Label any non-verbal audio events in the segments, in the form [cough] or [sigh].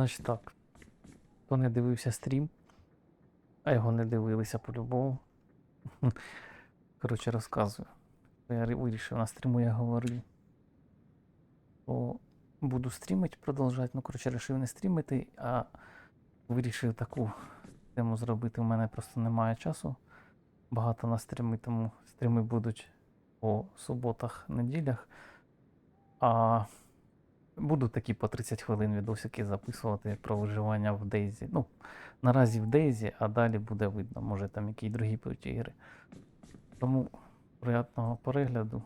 Значить так. Хто не дивився стрім, а його не дивилися по-любому. [laughs] Коротше, розказую. Я вирішив на стріму, я говорив. То буду стрімити, продовжувати. Ну, коротше, вирішив не стрімити, а вирішив таку тему зробити. У мене просто немає часу. Багато на стріми, тому стріми будуть по суботах, неділях. А буду такі по 30 хвилин відосики записувати про виживання в Дейзі. Ну, наразі в Дейзі, а далі буде видно, може там які другі будуть ігри. Тому приятного перегляду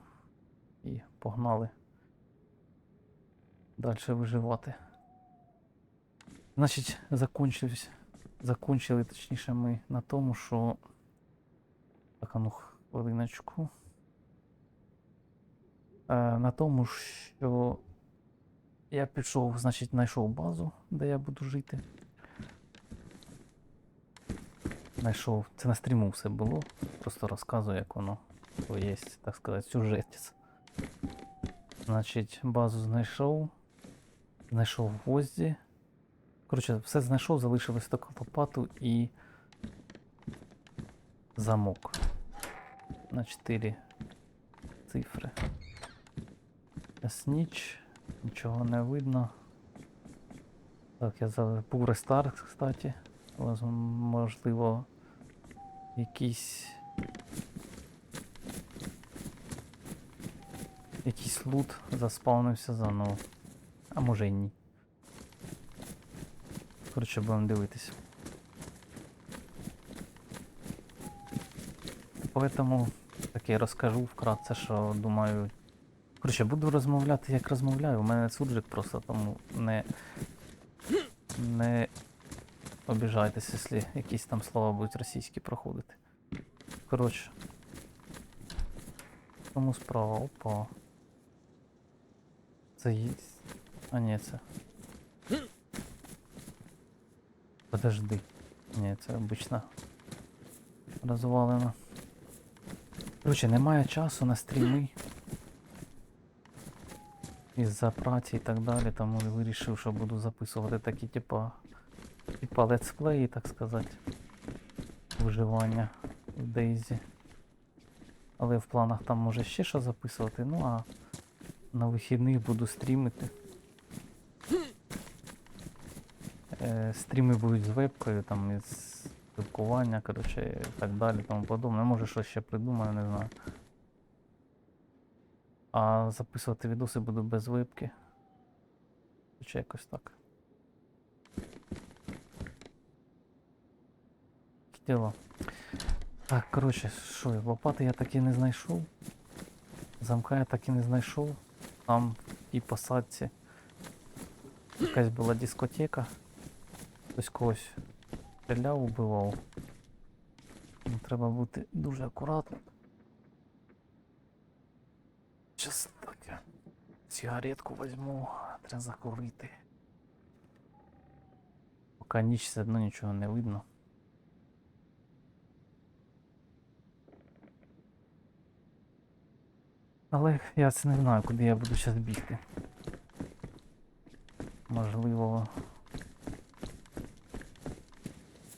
і погнали далі виживати. Значить, закончились, закончили точніше ми на тому, що. Так, а ну хвилиночку. Е, на тому, що я пішов, значить, знайшов базу, де я буду жити. Знайшов. Це на стріму все було. Просто розказую, як воно то є, так сказати, сюжетець. Значить, базу знайшов. Знайшов гвозді. Коротше, все знайшов, залишилось таку лопату і замок. На 4 цифри. Зараз ніч, нічого не видно. Так, я за був рестарт, кстати. Можливо, якийсь. Якийсь лут заспавнився заново. А може й ні. Коротше, будемо дивитись. Поэтому так я розкажу вкратце, що думаю. Коротше, буду розмовляти, як розмовляю. У мене суржик просто тому не. Не обіжайтесь, якщо якісь там слова будуть російські проходити. Коротше. Тому справа, опа. Це є. А ні, це. Подожди. Ні, це обична розвалена. Коротше, немає часу на стріми. Із-за праці і так далі, тому і вирішив, що буду записувати такі, типа, типа летсплеї, так сказати. Виживання в Дейзі. Але в планах там може ще що записувати, ну а на вихідних буду стрімити. Е, стріми будуть з вебкою, там із спілкування, коротше, і так далі, тому подобне. Може щось ще придумаю, не знаю. А записувати відоси буду без вебки. Чи якось так. Таке Діло. Так, коротше, що, лопати я так і не знайшов. Замка я так і не знайшов. Там тій посадці якась була дискотека. Хтось когось стріляв, убивав. Ну, треба бути дуже акуратним. Щас так я сигаретку візьму, треба закурити. Поки ніч все одно нічого не видно. Але я це не знаю, куди я буду зараз бігти. Можливо.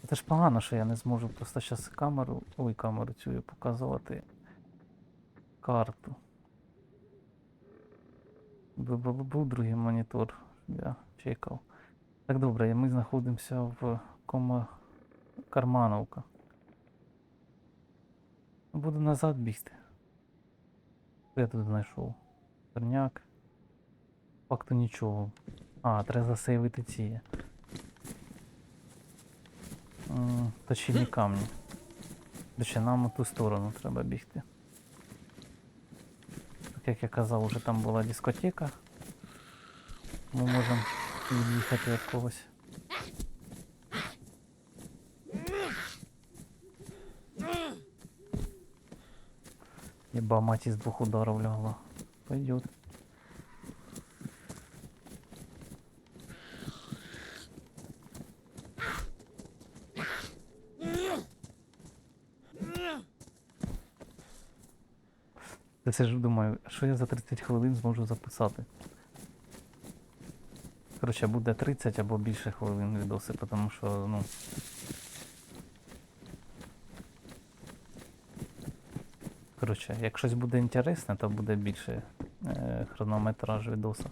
Це ж погано, що я не зможу просто зараз камеру. Ой, камеру цю показувати. Карту. Бу- був другий монітор, я чекав. Так добре, ми знаходимося в кома Кармановка. Буду назад бігти. Що я тут знайшов? Терняк. Факту нічого. А, треба засейвити ці. Точильні камні. Дочі, нам у ту сторону треба бігти. Так як я казав, уже там була дискотека. Ми можемо від'їхати від когось. Еба мать из двух ударов легла. Пойдет. Я сижу, думаю, що я за 30 хвилин зможу записати. Коротше, буде 30 або більше хвилин відоси, тому що, ну. Коротше, як щось буде інтересне, то буде більше е, хронометраж відоса.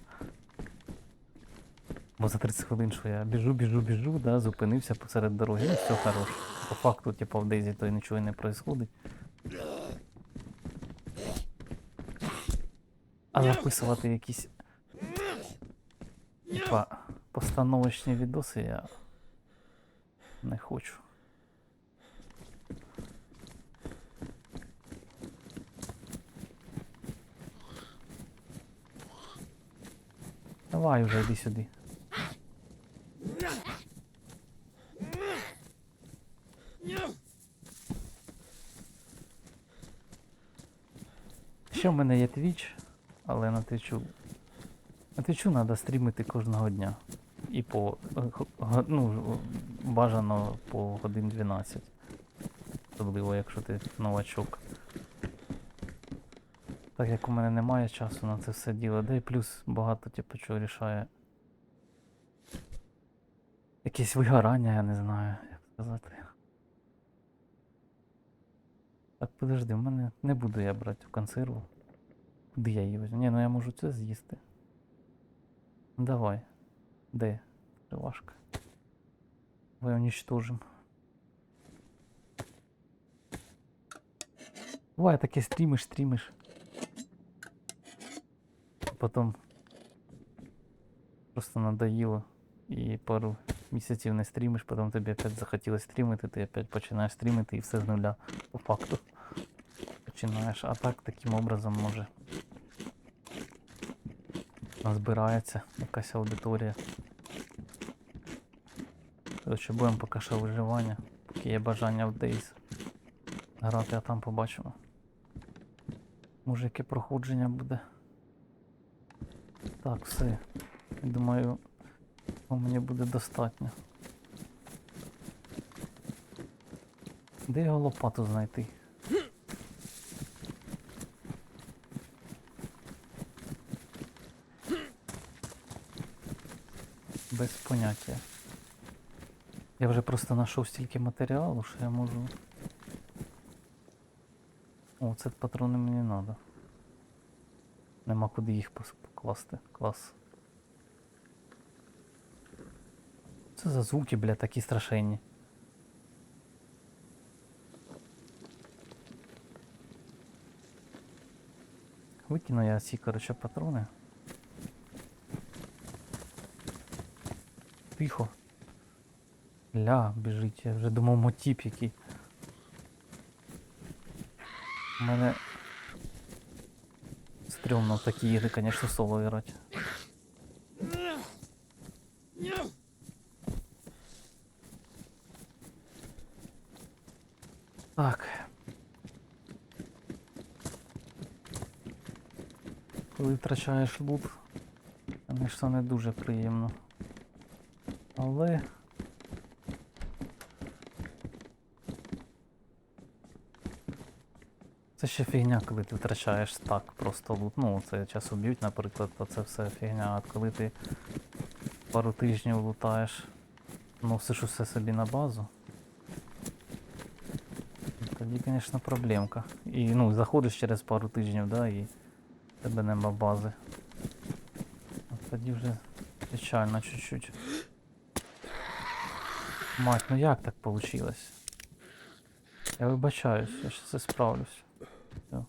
Бо за 30 хвилин, що я біжу, біжу, біжу, да, зупинився посеред дороги, і все хорош. По факту, типу, в Дейзі то нічого не происходить. А записувати якісь типа постановочні відоси я не хочу. Давай уже йди сюди. Ще в мене є Twitch, але на Твічу. На Твічу треба стрімити кожного дня. І по е, ну, бажано по годин 12. Особливо, якщо ти новачок. Так як у мене немає часу на це все діло, і плюс багато типу чого рішає. Якесь вигорання, я не знаю, як сказати. Так, подожди, в мене не буду я брати в консерву. Куди я її візьму? Ні, ну я можу це з'їсти. Ну, Давай. Де? Тривашка. Давай уничтожим. Буває таке стрімиш, стрімиш. Потім просто надоїло. І пару місяців не стрімиш, потім тобі опять захотілося стрімити, ти опять починаєш стрімити і все з нуля по факту. Починаєш. А так таким образом може Збирається якась аудиторія. Коротше, будемо поки що виживання, поки є бажання в Days грати, а там побачимо. Може яке проходження буде. Так, все. Я думаю, мені буде достатньо. Де його лопату знайти? Без поняття. Я вже просто знайшов стільки матеріалу, що я можу. О, це патрони мені не треба. Нема куди їх покласти. Клас. Це за звуки, бля, такі страшенні. Викину я ці, коротше, патрони. Тихо. Ля, біжить, я вже думав мотіп який. У мене стрьомно в такі ігри, звісно, соло грати. Так. Коли втрачаєш лут, звісно, не дуже приємно. Але. Це ще фігня, коли ти втрачаєш так просто лут. Ну, це час уб'ють, наприклад, то це все фігня. А коли ти пару тижнів лутаєш, носиш усе собі на базу. Тоді, звісно, проблемка. І ну, заходиш через пару тижнів, да, і тебе нема бази. А тоді вже печально чуть-чуть. Мать, ну як так получилось? Я вибачаюсь, я ще це справлюсь. Все.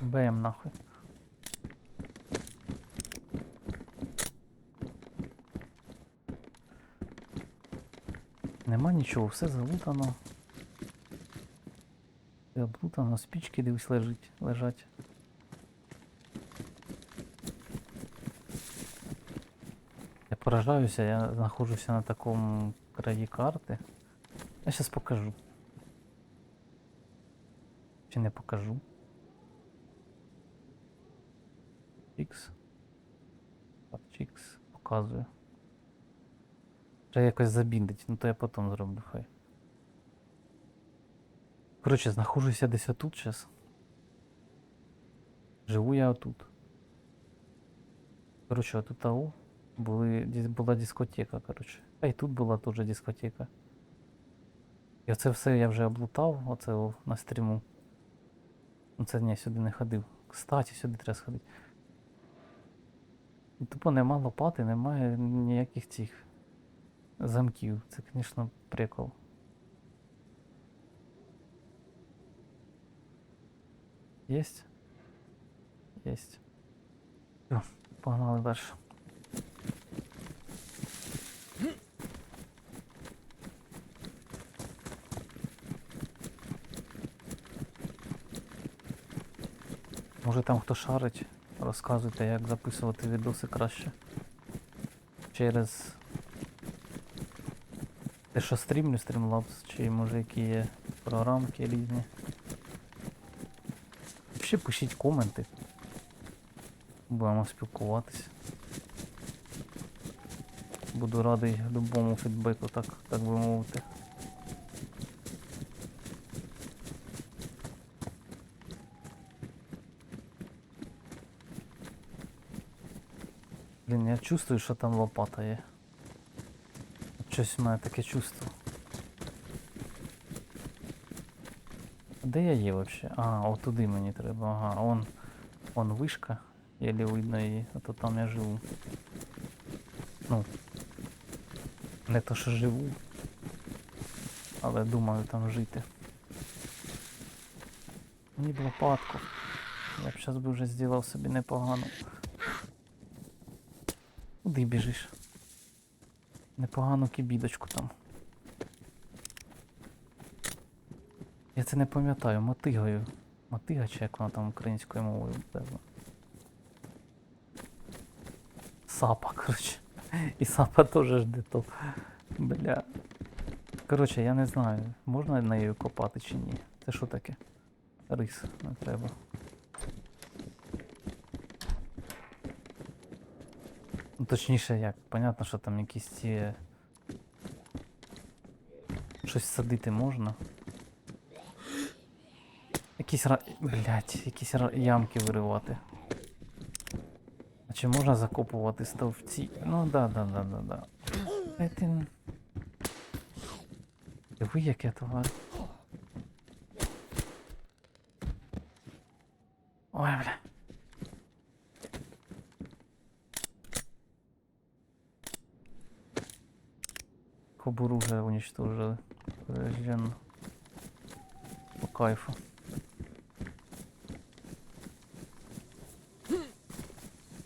Бем нахуй. Нема нічого, все залутано. Все облутано, спічки дивись лежить, лежать. Я поражаюся, я знаходжуся на такому краї карти. Я зараз покажу. Чи не покажу? Чікс. Так, чікс. Показую. Треба якось забіндить, ну то я потім зроблю хай. Коротше, знаходжуся десь отут зараз. Живу я отут. Коротше, отут АУ були, була дискотека, коротше. А і тут була теж дискотека. І оце все я вже облутав, оце на стріму. Ну це ні, сюди не ходив. Кстати, сюди треба сходити. Тупо нема лопати, немає ніяких цих замків. Це, звісно, прикол. Есть? Есть. Всё, погнали дальше. Може там хто шарить, розказуйте, як записувати відоси краще. Через те, що стрімлю, Streamlabs, чи може які є програмки різні. Ще пишіть коменти. Будемо спілкуватися. Буду радий любому фідбеку, так, так би мовити. Блін, я чувствую, що там лопата є. Щось в мене таке чувство. Де я є вообще? А, от туди мені треба. Ага, он, он вишка. Єлі видно її, а то там я живу. Ну. Не то що живу. Але думаю там жити. Мені б лопатку. Я б зараз би вже зробив собі непогано. Куди біжиш? Непогану кібідочку там. Це не пам'ятаю, мотигою. Мотига чи як вона там українською мовою певно. Сапа, коротше. І сапа теж жде то. Бля. Коротше, я не знаю, можна нею копати чи ні. Це що таке? Рис, не треба. Ну, точніше як, понятно, що там якісь ці. Щось садити можна. Якісь ра... Блять, якісь ра... ямки виривати. А чи можна закопувати стовпці? Ну да, да, да, да, да. Ти... Диви, яке товар. Ой, бля. Кобуру вже уничтожили. По кайфу.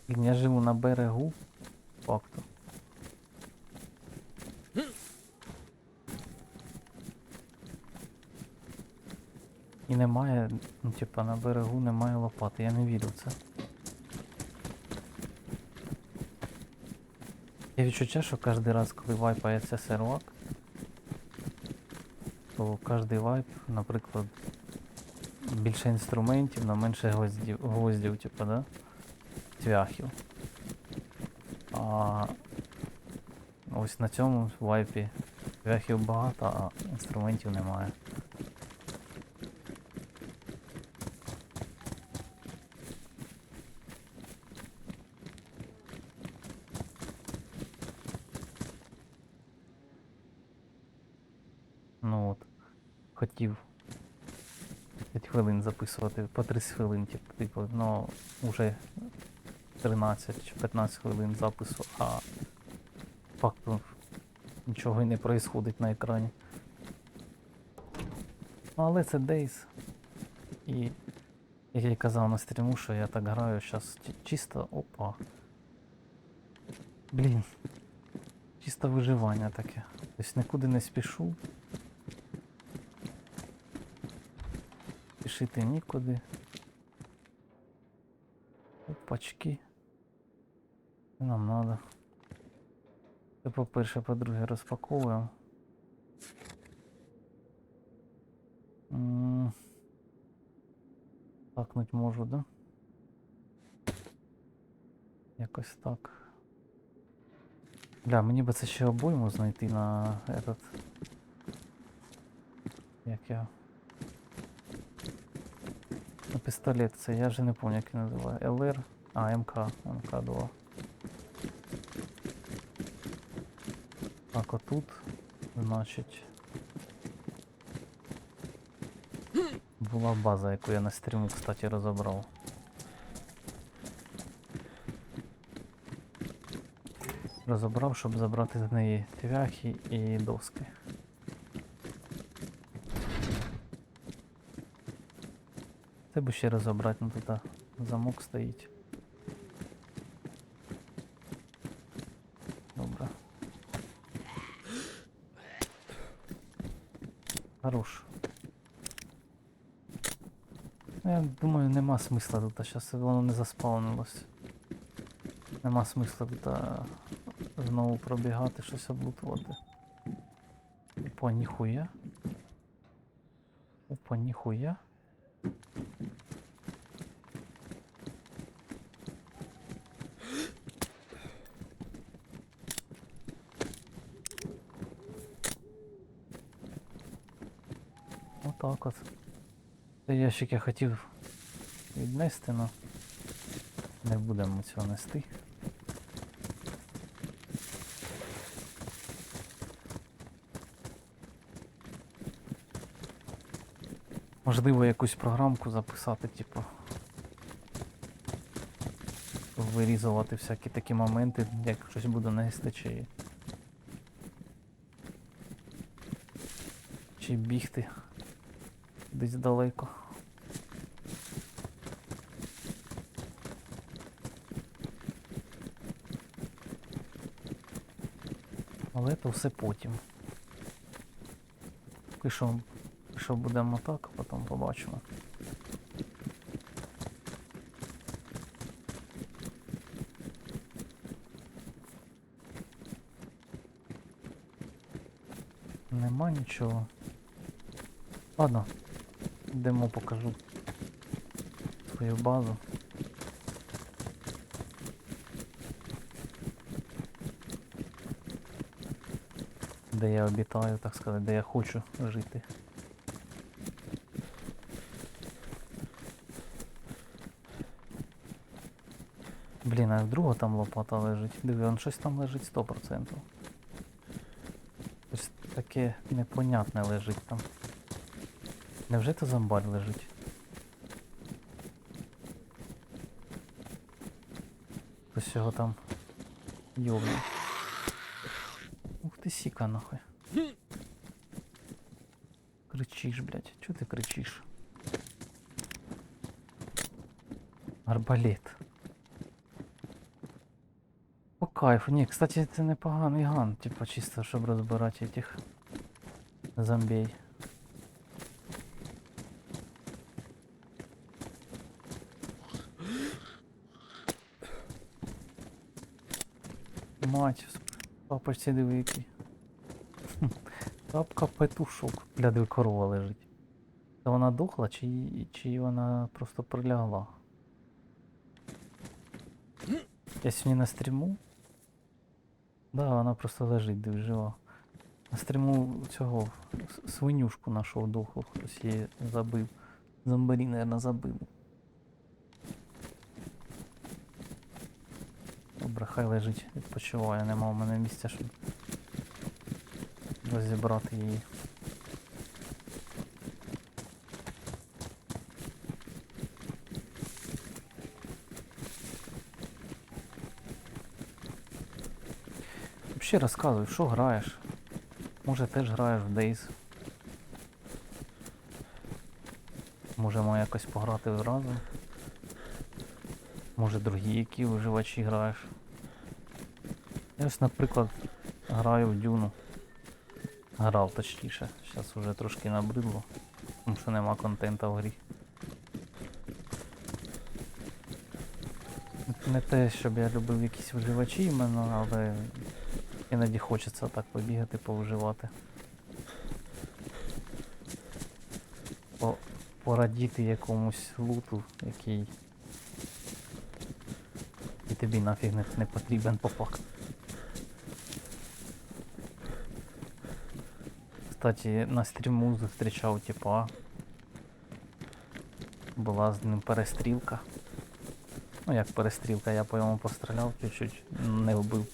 Блін, я живу на берегу. Факту. І немає, ну типа на берегу немає лопати, я не вірю в це. Я відчуття, що кожен раз, коли вайпається сервак, то кожний вайп, наприклад, більше інструментів, але менше гвоздів, гвоздів, типа, да? Цвяхів. А ось на цьому вайпі цвяхів багато, а інструментів немає. Ну от. Хотів 5 хвилин записувати, по 30 хвилин, типу, ну вже 13 чи 15 хвилин запису, а факту нічого і не происходить на екрані. Ну, але це Days. І як я казав на стріму, що я так граю зараз чисто опа. Блін. Чисто виживання таке. Тобто нікуди не спішу. Спішити нікуди. Опачки. Нам надо? Це по-перше, по-друге, розпаковуємо. Такнуть можу, да? Якось так. Бля, мені би це ще обойму знайти на этот. Як я. Ну, пістолет, це я вже не пам'ятаю, як він називає. ЛР. А, МК. МК-2. Так, отут, значить. Була база, яку я на стріму, кстати, розібрав. Розібрав, щоб забрати з неї твяхи і доски. Це би ще розібрати, ну тут замок стоїть. Добре. Хорош. Ну, Я думаю, нема смисла тут, зараз воно не заспавнилось. Нема смисла тут знову пробігати, щось облутувати. Опа, ніхуя. Опа, ніхуя. Отак от. Цей ящик я хотів віднести, але не будемо цього нести. Можливо, якусь програмку записати, типу. Вирізувати всякі такі моменти, як щось буде на СТЧ. Чи бігти десь далеко. Але то все потім. Поки що будемо так, а потім побачимо. Нема нічого. Ладно, йдемо покажу свою базу. Де я обітаю, так сказати, де я хочу жити. Блін, а вдруга там лопата лежить. Диви, он щось там лежить 100%. Щось таке непонятне лежить там. Невже то зомбарь лежить? Хтось його там йобнув. Ух нахуй. Кричиш, блядь. Чого ти кричиш? Арбалет. По кайфу. Ні, кстати, це непоганий ган, типа чисто, щоб розбирати этих зомбей. Мать, папочці диви. Хм, Тапка петушок. Бля, диви корова лежить. Це вона дохла чи, чи вона просто прилягла? Я сьогодні на стріму. Да, вона просто лежить, диви жива. На стріму цього свинюшку нашого дохлу хтось її забив. Зомбарі, наверное, забив. Добре, хай лежить, відпочиває, нема у мене місця, щоб розібрати її. Взагалі розказуй, що граєш? Може теж граєш в Days? Можемо якось пограти разом. Може другі які виживачі граєш. Я ось, наприклад, граю в Дюну. Грав точніше. Зараз вже трошки набридло. Тому що нема контента в грі. Не те, щоб я любив якісь виживачі іменно, але іноді хочеться так побігати, повиживати. По, порадіти якомусь луту, який і тобі нафіг не, не потрібен по факту. Кстати, на стріму зустрічав типа. була з ним перестрілка. Ну як перестрілка, я по йому постріляв чуть-чуть, не вбив.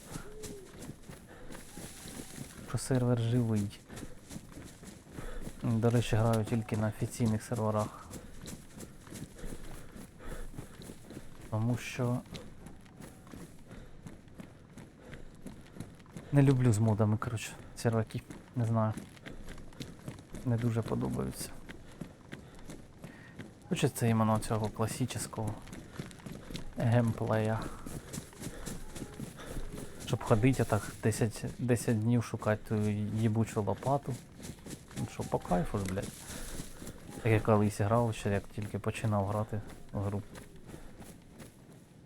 Що сервер живий. До речі, граю тільки на офіційних серверах. Тому що не люблю з модами, коротше, серваки. Не знаю. Не дуже подобаються. Хочеться іменно цього класичного геймплея. Щоб ходити так 10, 10 днів шукати ту їбучу лопату. Ну що, по кайфу ж, блядь. Так я колись грав, ще як тільки починав грати в гру.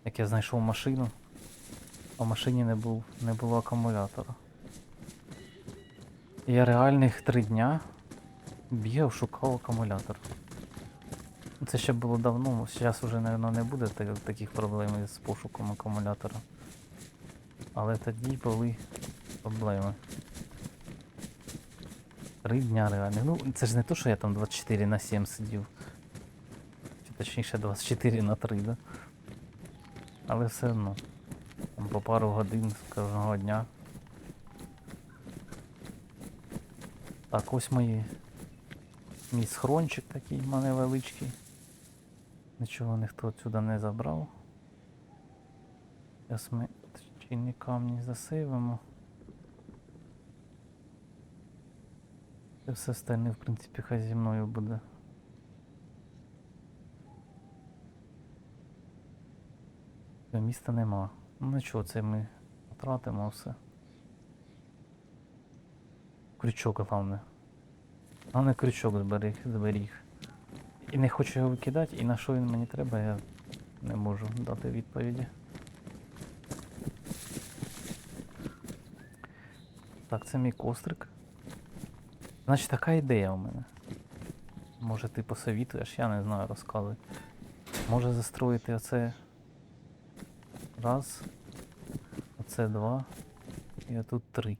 Як я знайшов машину, а в машині не, був, не було акумулятора. Я реальних три дня бігав, шукав акумулятор. Це ще було давно, зараз вже, мабуть, не буде таких проблем з пошуком акумулятора. Але тоді були проблеми. Три дня реально. Ну, це ж не то, що я там 24 на 7 сидів. Чи точніше 24 на 3, да? Але все одно. Там по пару годин з кожного дня. Так, ось мої. Мій схрончик такий в мене величкий. Нічого ніхто отсюда не забрав. Зараз ми чинні камні засейвимо. Це все остальне, в принципі, хай зі мною буде. Міста нема. Ну нічого, це ми втратимо все. Крючок головне. Головне крючок зберіг, зберіг. І не хочу його викидати, і на що він мені треба, я не можу дати відповіді. Так, це мій кострик. Значить, така ідея у мене. Може ти посовітуєш, я не знаю, розказуй. Може застроїти оце раз, оце два, і отут три.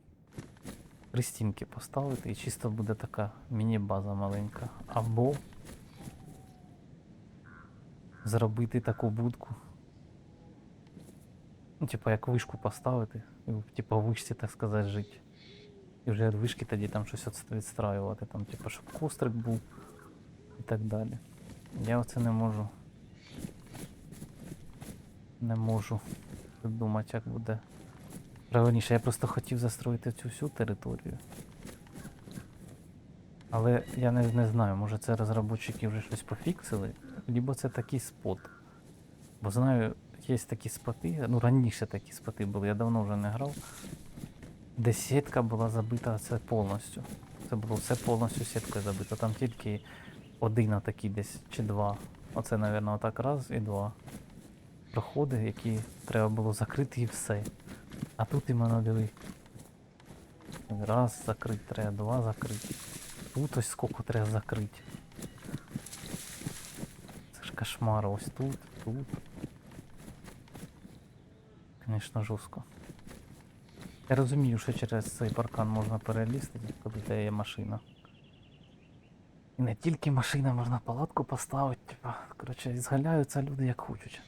Три стінки поставити і чисто буде така міні-база маленька. Або зробити таку будку. Ну, типа як вишку поставити, і, типа вишці, так сказати, жити. І вже від вишки тоді там щось відст- відстраювати, там, типа, щоб кострик був і так далі. Я оце не можу. Не можу придумати, як буде. Правильніше, я просто хотів застроїти цю всю територію. Але я не, не знаю, може це розробники вже щось пофіксили, либо це такий спот. Бо знаю, є такі споти, ну раніше такі споти були, я давно вже не грав. Де сітка була забита це повністю. Це було все повністю сіткою забито. Там тільки один такий десь чи два. Оце, мабуть, отак раз і два. Проходи, які треба було закрити і все. А тут іменно диви. Раз закрити треба, два закрити. Тут ось скільки треба закрити. Це ж кошмар, ось тут, тут. Звісно, жорстко. Я розумію, що через цей паркан можна перелізти, коли тебе є машина. І не тільки машина, можна палатку поставити, типа, коротше, згаляються люди як хочуть.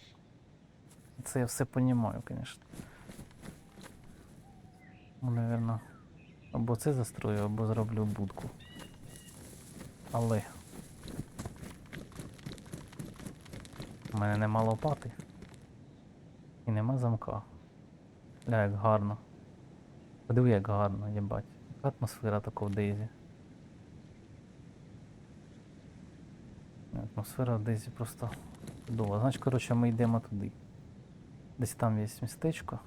Це я все понімаю, звісно. Ну, наверно, або це застрою, або зроблю будку. Але. У мене нема лопати. І нема замка. Ля, як гарно. Подиви, як гарно, їбать. Яка атмосфера така в Дейзі. Атмосфера в Дейзі просто чудова. Значить, коротше, ми йдемо туди. Десь там є містечко,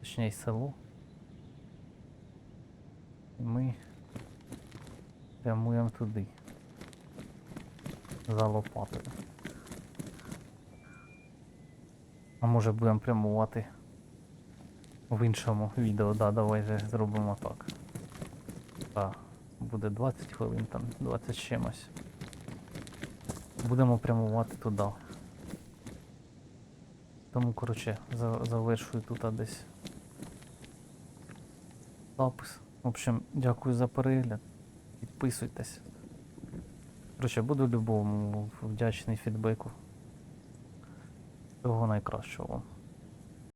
точніше село. І ми прямуємо туди. За лопатою. А може будемо прямувати в іншому відео, да, давай же зробимо так. Так, буде 20 хвилин, там 20 чимось. Будемо прямувати туди. Тому, коротше, завершую тут десь запис. В общем, дякую за перегляд. Підписуйтесь. Короче, буду любому вдячний фідбеку. Всього найкращого. вам.